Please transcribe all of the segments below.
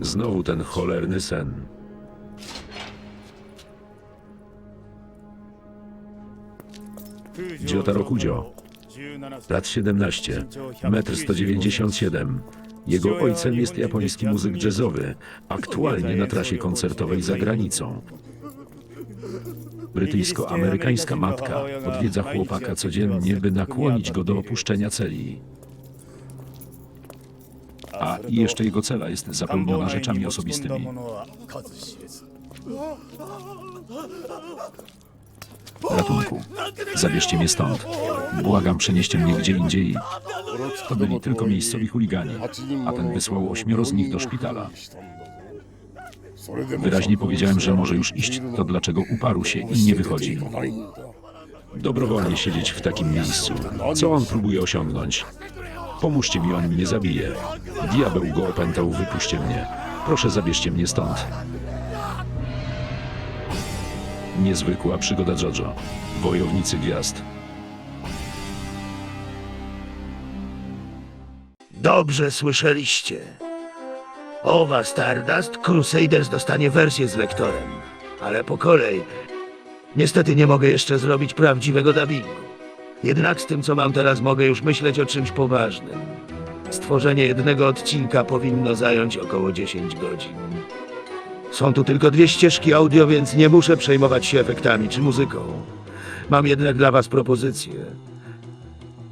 Znowu ten cholerny sen. Jotaro Kujo, lat 17, metr 197. Jego ojcem jest japoński muzyk jazzowy, aktualnie na trasie koncertowej za granicą. Brytyjsko-amerykańska matka odwiedza chłopaka codziennie, by nakłonić go do opuszczenia celi. A i jeszcze jego cela jest zapełniona rzeczami osobistymi. Ratunku. Zabierzcie mnie stąd. Błagam, przenieście mnie gdzie indziej. To byli tylko miejscowi chuligani, a ten wysłał ośmioro z nich do szpitala. Wyraźnie powiedziałem, że może już iść, to dlaczego uparł się i nie wychodzi. Dobrowolnie siedzieć w takim miejscu. Co on próbuje osiągnąć? Pomóżcie mi, on mnie zabije. Diabeł go opętał, wypuśćcie mnie. Proszę, zabierzcie mnie stąd. Niezwykła przygoda Jojo. Wojownicy gwiazd. Dobrze słyszeliście. Owa Stardust Crusaders dostanie wersję z lektorem, ale po kolei. Niestety nie mogę jeszcze zrobić prawdziwego dubbingu. Jednak z tym, co mam teraz, mogę już myśleć o czymś poważnym. Stworzenie jednego odcinka powinno zająć około 10 godzin. Są tu tylko dwie ścieżki audio, więc nie muszę przejmować się efektami czy muzyką. Mam jednak dla Was propozycję.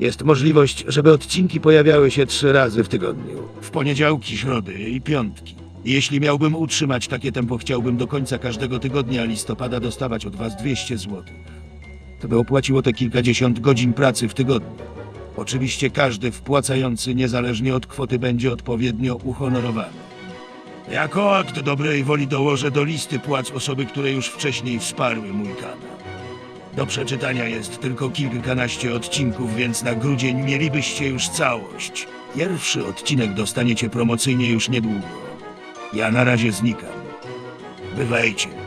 Jest możliwość, żeby odcinki pojawiały się trzy razy w tygodniu. W poniedziałki, środy i piątki. Jeśli miałbym utrzymać takie tempo, chciałbym do końca każdego tygodnia listopada dostawać od was 200 zł. To by opłaciło te kilkadziesiąt godzin pracy w tygodniu. Oczywiście każdy wpłacający niezależnie od kwoty będzie odpowiednio uhonorowany. Jako akt dobrej woli dołożę do listy płac osoby, które już wcześniej wsparły mój kanał. Do przeczytania jest tylko kilkanaście odcinków, więc na grudzień mielibyście już całość. Pierwszy odcinek dostaniecie promocyjnie już niedługo. Ja na razie znikam. Bywajcie.